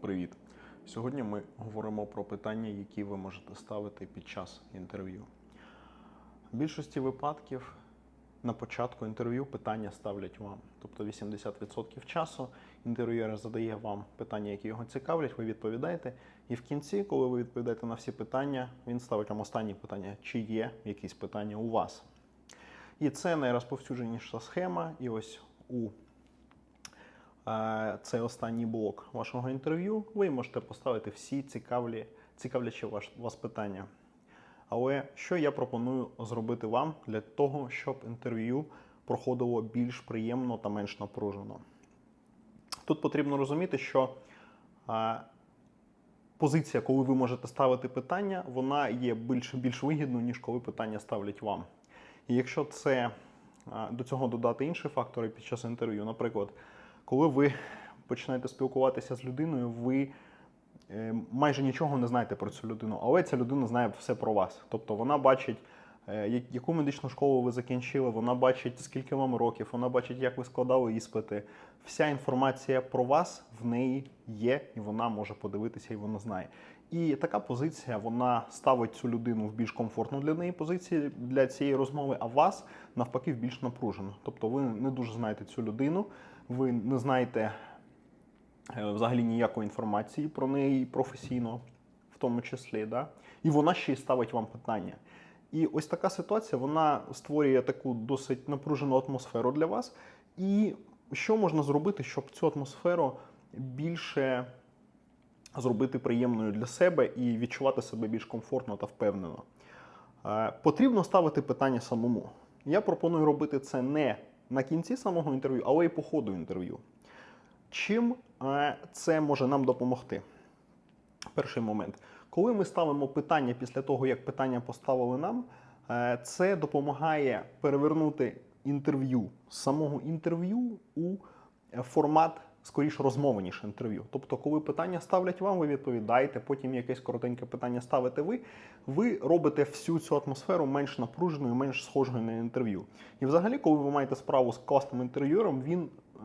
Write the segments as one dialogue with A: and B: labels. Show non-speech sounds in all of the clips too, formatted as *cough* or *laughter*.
A: Привіт! Сьогодні ми говоримо про питання, які ви можете ставити під час інтерв'ю. В більшості випадків на початку інтерв'ю питання ставлять вам. Тобто 80% часу інтерв'юер задає вам питання, які його цікавлять, ви відповідаєте. І в кінці, коли ви відповідаєте на всі питання, він ставить вам останні питання, чи є якісь питання у вас. І це найрозповсюдженіша схема. І ось у цей останній блок вашого інтерв'ю, ви можете поставити всі цікавлі, цікавлячі ваш, вас питання. Але що я пропоную зробити вам для того, щоб інтерв'ю проходило більш приємно та менш напружено? Тут потрібно розуміти, що позиція, коли ви можете ставити питання, вона є більш, більш вигідною, ніж коли питання ставлять вам. І якщо це до цього додати інші фактори під час інтерв'ю, наприклад, коли ви починаєте спілкуватися з людиною, ви е, майже нічого не знаєте про цю людину, але ця людина знає все про вас. Тобто вона бачить, е, яку медичну школу ви закінчили, вона бачить, скільки вам років, вона бачить, як ви складали іспити. Вся інформація про вас в неї є, і вона може подивитися, і вона знає. І така позиція вона ставить цю людину в більш комфортну для неї позиції для цієї розмови, а вас навпаки в більш напружену. Тобто ви не дуже знаєте цю людину, ви не знаєте е, взагалі ніякої інформації про неї професійно, в тому числі, да? і вона ще й ставить вам питання. І ось така ситуація вона створює таку досить напружену атмосферу для вас. І що можна зробити, щоб цю атмосферу більше зробити приємною для себе і відчувати себе більш комфортно та впевнено? Е, Потрібно ставити питання самому. Я пропоную робити це не на кінці самого інтерв'ю, але й по ходу інтерв'ю. Чим е, це може нам допомогти? Перший момент. Коли ми ставимо питання після того, як питання поставили нам, е, це допомагає перевернути інтерв'ю самого інтерв'ю у формат скоріш розмови, ніж інтерв'ю. Тобто, коли питання ставлять вам, ви відповідаєте, потім якесь коротеньке питання ставите ви, ви робите всю цю атмосферу менш напруженою, менш схожою на інтерв'ю. І взагалі, коли ви маєте справу з класним інтерв'юером, він е,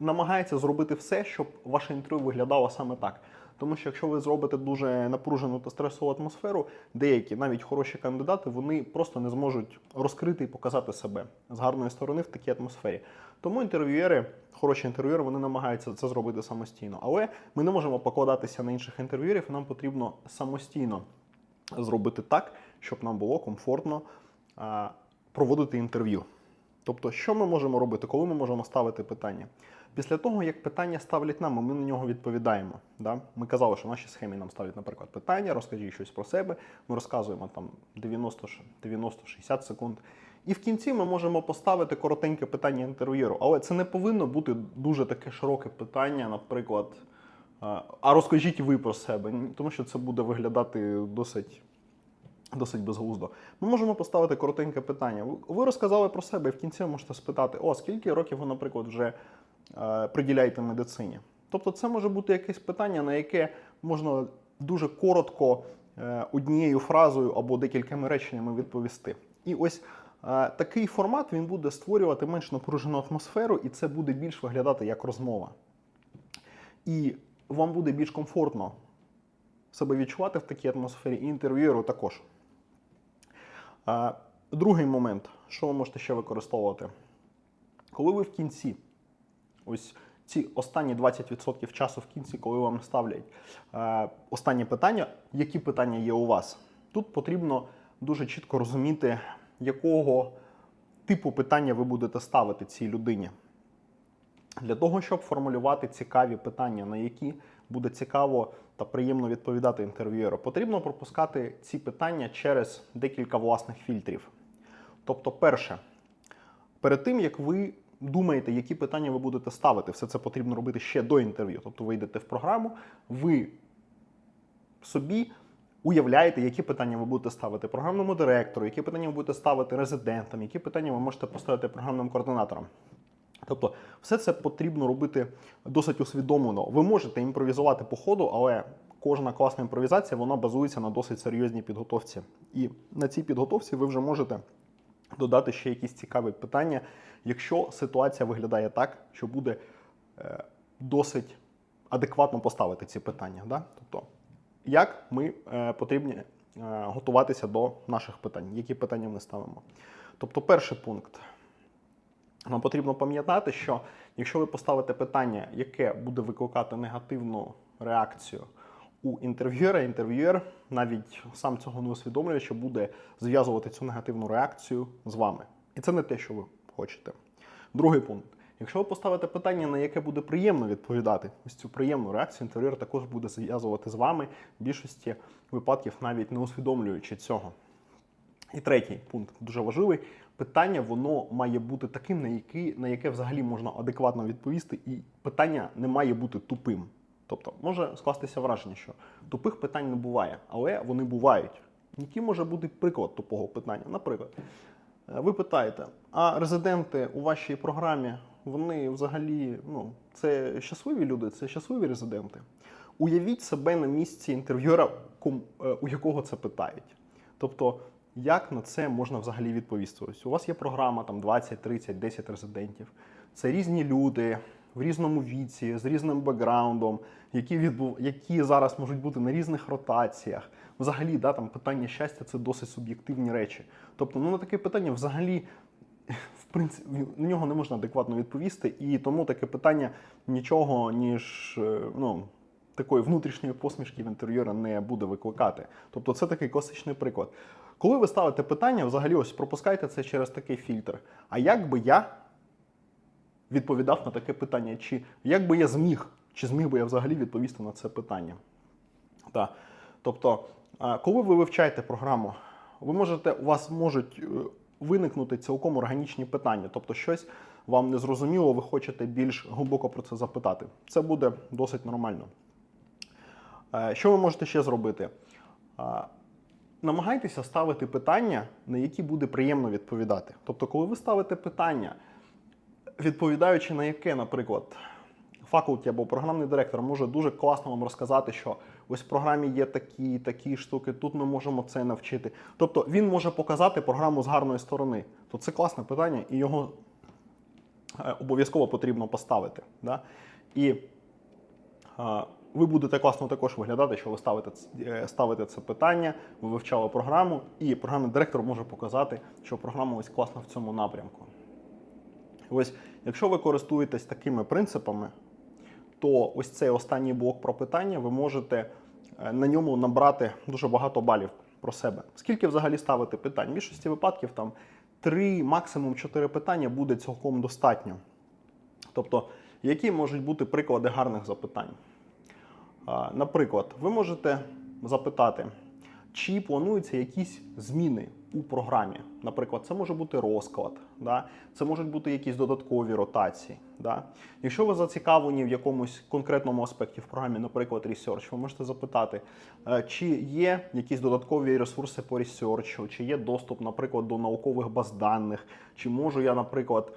A: намагається зробити все, щоб ваше інтерв'ю виглядало саме так. Тому що якщо ви зробите дуже напружену та стресову атмосферу, деякі, навіть хороші кандидати, вони просто не зможуть розкрити і показати себе з гарної сторони в такій атмосфері. Тому інтерв'юери, хороші інтерв'юери, вони намагаються це зробити самостійно. Але ми не можемо покладатися на інших інтерв'юерів, і нам потрібно самостійно зробити так, щоб нам було комфортно проводити інтерв'ю. Тобто, що ми можемо робити, коли ми можемо ставити питання? Після того, як питання ставлять нам, ми на нього відповідаємо. Да? Ми казали, що в нашій схемі нам ставлять, наприклад, питання, розкажіть щось про себе. Ми розказуємо там 90-60 секунд. І в кінці ми можемо поставити коротеньке питання інтерв'єру. Але це не повинно бути дуже таке широке питання, наприклад. а, А розкажіть ви про себе, тому що це буде виглядати досить досить безглуздо. Ми можемо поставити коротеньке питання. Ви- розказали про себе, і в кінці ви можете спитати: о, скільки років ви, наприклад, вже е, приділяєте медицині? Тобто, це може бути якесь питання, на яке можна дуже коротко е, однією фразою або декількома реченнями відповісти. І ось е, такий формат він буде створювати менш напружену атмосферу, і це буде більш виглядати як розмова. І вам буде більш комфортно себе відчувати в такій атмосфері, і інтерв'юеру також. Другий момент, що ви можете ще використовувати? Коли ви в кінці, ось ці останні 20% часу в кінці, коли вам ставлять останнє питання, які питання є у вас, тут потрібно дуже чітко розуміти, якого типу питання ви будете ставити цій людині. Для того, щоб формулювати цікаві питання, на які буде цікаво та приємно відповідати інтерв'юеру, потрібно пропускати ці питання через декілька власних фільтрів. Тобто, перше, перед тим як ви думаєте, які питання ви будете ставити, все це потрібно робити ще до інтерв'ю. Тобто ви йдете в програму, ви собі уявляєте, які питання ви будете ставити програмному директору, які питання ви будете ставити резидентам, які питання ви можете поставити програмним координаторам. Тобто, все це потрібно робити досить усвідомлено. Ви можете імпровізувати по ходу, але кожна класна імпровізація вона базується на досить серйозній підготовці. І на цій підготовці ви вже можете додати ще якісь цікаві питання, якщо ситуація виглядає так, що буде е, досить адекватно поставити ці питання. Да? Тобто, як ми е, потрібні е, готуватися до наших питань, які питання ми ставимо. Тобто, перший пункт. Нам потрібно пам'ятати, що якщо ви поставите питання, яке буде викликати негативну реакцію у інтерв'юера, інтерв'юер навіть сам цього не усвідомлюючи, буде зв'язувати цю негативну реакцію з вами. І це не те, що ви хочете. Другий пункт. Якщо ви поставите питання, на яке буде приємно відповідати, ось цю приємну реакцію інтерв'юер також буде зв'язувати з вами в більшості випадків, навіть не усвідомлюючи цього. І третій пункт дуже важливий. Питання воно має бути таким, на яке, на яке взагалі можна адекватно відповісти, і питання не має бути тупим. Тобто може скластися враження, що тупих питань не буває, але вони бувають. Який може бути приклад тупого питання? Наприклад, е, ви питаєте, а резиденти у вашій програмі, вони взагалі ну, це щасливі люди, це щасливі резиденти. Уявіть себе на місці інтерв'юера, е, у якого це питають. Тобто, як на це можна взагалі відповісти? Ось у вас є програма там 20, 30, 10 резидентів. Це різні люди в різному віці, з різним бекграундом, які відбув, які зараз можуть бути на різних ротаціях. Взагалі, да, там питання щастя це досить суб'єктивні речі. Тобто, ну на таке питання взагалі. В принципі, на нього не можна адекватно відповісти, і тому таке питання нічого, ніж е, ну, такої внутрішньої посмішки в інтер'єра не буде викликати. Тобто це такий класичний приклад. Коли ви ставите питання, взагалі ось пропускайте це через такий фільтр. А як би я відповідав на таке питання? Чи як би я зміг, чи зміг би я взагалі відповісти на це питання? Так. Тобто, коли ви вивчаєте програму, ви можете, у вас можуть е, виникнути цілком органічні питання, тобто щось вам не зрозуміло, ви хочете більш глибоко про це запитати. Це буде досить нормально. Е, Що ви можете ще зробити? Намагайтеся ставити питання, на які буде приємно відповідати. Тобто, коли ви ставите питання, відповідаючи на яке, наприклад, факулті або програмний директор може дуже класно вам розказати, що ось в програмі є такі, такі штуки, тут ми можемо це навчити. Тобто він може показати програму з гарної сторони. То це класне питання, і його е, обов'язково потрібно поставити. Да? І е, ви будете класно також виглядати, що ви ставите, е, ставите це питання, ви вивчали програму, і програмний директор може показати, що програма ось класна в цьому напрямку. Ось, якщо ви користуєтесь такими принципами, то ось цей останній блок про питання ви можете на ньому набрати дуже багато балів про себе. Скільки взагалі ставити питань? В більшості випадків там 3, максимум 4 питання буде цілком достатньо. Тобто, які можуть бути приклади гарних запитань? Наприклад, ви можете запитати, чи плануються якісь зміни у програмі. Наприклад, це може бути розклад, да? це можуть бути якісь додаткові ротації. Да? Якщо ви зацікавлені в якомусь конкретному аспекті в програмі, наприклад, research, ви можете запитати, е, чи є якісь додаткові ресурси по research, чи є доступ, наприклад, до наукових баз даних, чи можу я, наприклад,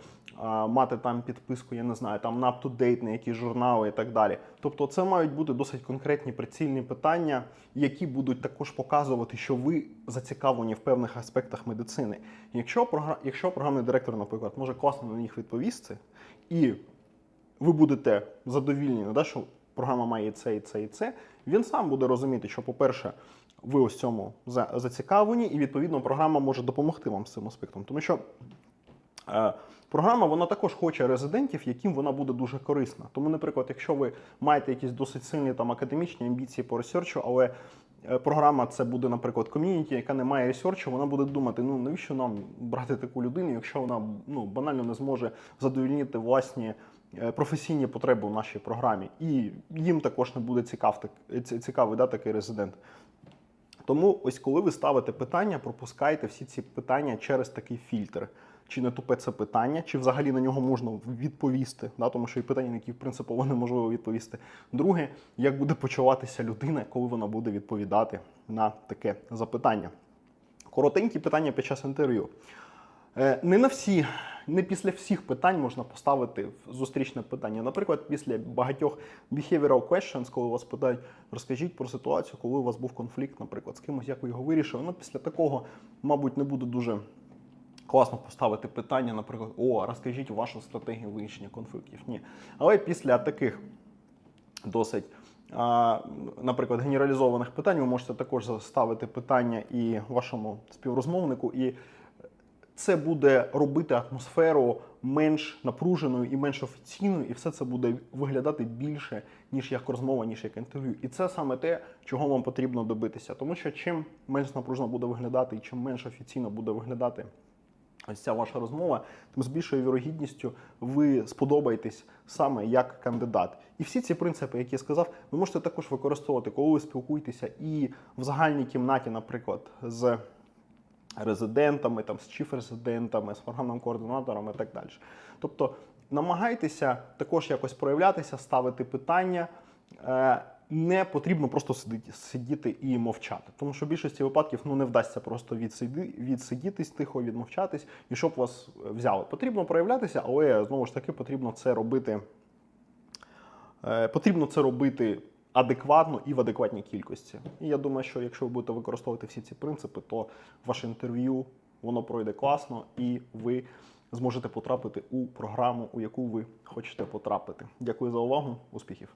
A: мати там підписку, я не знаю, там на up-to-date, на якісь журнали і так далі. Тобто, це мають бути досить конкретні прицільні питання, які будуть також показувати, що ви зацікавлені в певних аспектах медицини. Якщо програ- якщо програмний директор, наприклад, може класно на них відповісти, і ви будете задовільні, да, що програма має це, і це, і це, він сам буде розуміти, що, по-перше, ви ось цьому зацікавлені, і відповідно програма може допомогти вам з цим аспектом. Тому що Е, Програма вона також хоче резидентів, яким вона буде дуже корисна. Тому, наприклад, якщо ви маєте якісь досить сильні там академічні амбіції по ресерчу, але програма це буде, наприклад, ком'юніті, яка не має ресерчу, вона буде думати, ну навіщо нам брати таку людину, якщо вона ну банально не зможе задовільнити власні е, професійні потреби в нашій програмі, і їм також не буде цікав, цікавий да, такий резидент. Тому ось коли ви ставите питання, пропускайте всі ці питання через такий фільтр. Чи не тупе це питання, чи взагалі на нього можна відповісти, да? тому що і питання, на які принципово *laughs* неможливо відповісти. Друге, як буде почуватися людина, коли вона буде відповідати на таке запитання. Коротенькі питання під час інтерв'ю. Е, Не на всі, не після всіх питань можна поставити зустрічне питання. Наприклад, після багатьох behavioral questions, коли вас питають, розкажіть про ситуацію, коли у вас був конфлікт, наприклад, з кимось, як ви його вирішили. Ну, після такого, мабуть, не буде дуже класно поставити питання, наприклад, о, розкажіть вашу стратегію вирішення конфліктів. Ні. Але після таких досить, наприклад, генералізованих питань. Ви можете також ставити питання і вашому співрозмовнику, і це буде робити атмосферу менш напруженою і менш офіційною, і все це буде виглядати більше, ніж як розмова, ніж як інтерв'ю. І це саме те, чого вам потрібно добитися. Тому що чим менш напружено буде виглядати, і чим менш офіційно буде виглядати ось ця ваша розмова, тим з більшою вірогідністю ви сподобаєтесь саме як кандидат. І всі ці принципи, які я сказав, ви можете також використовувати, коли ви спілкуєтеся і в загальній кімнаті, наприклад, з резидентами, там, з чіф-резидентами, з програмним координатором і так далі. Тобто намагайтеся також якось проявлятися, ставити питання. Е, Не потрібно просто сидіти, сидіти і мовчати, тому що в більшості випадків ну, не вдасться просто відсиди, відсидітись тихо, відмовчатись, і щоб вас взяли. Потрібно проявлятися, але знову ж таки потрібно це робити. Е, Потрібно це робити адекватно і в адекватній кількості. І я думаю, що якщо ви будете використовувати всі ці принципи, то ваше інтерв'ю воно пройде класно, і ви зможете потрапити у програму, у яку ви хочете потрапити. Дякую за увагу, успіхів!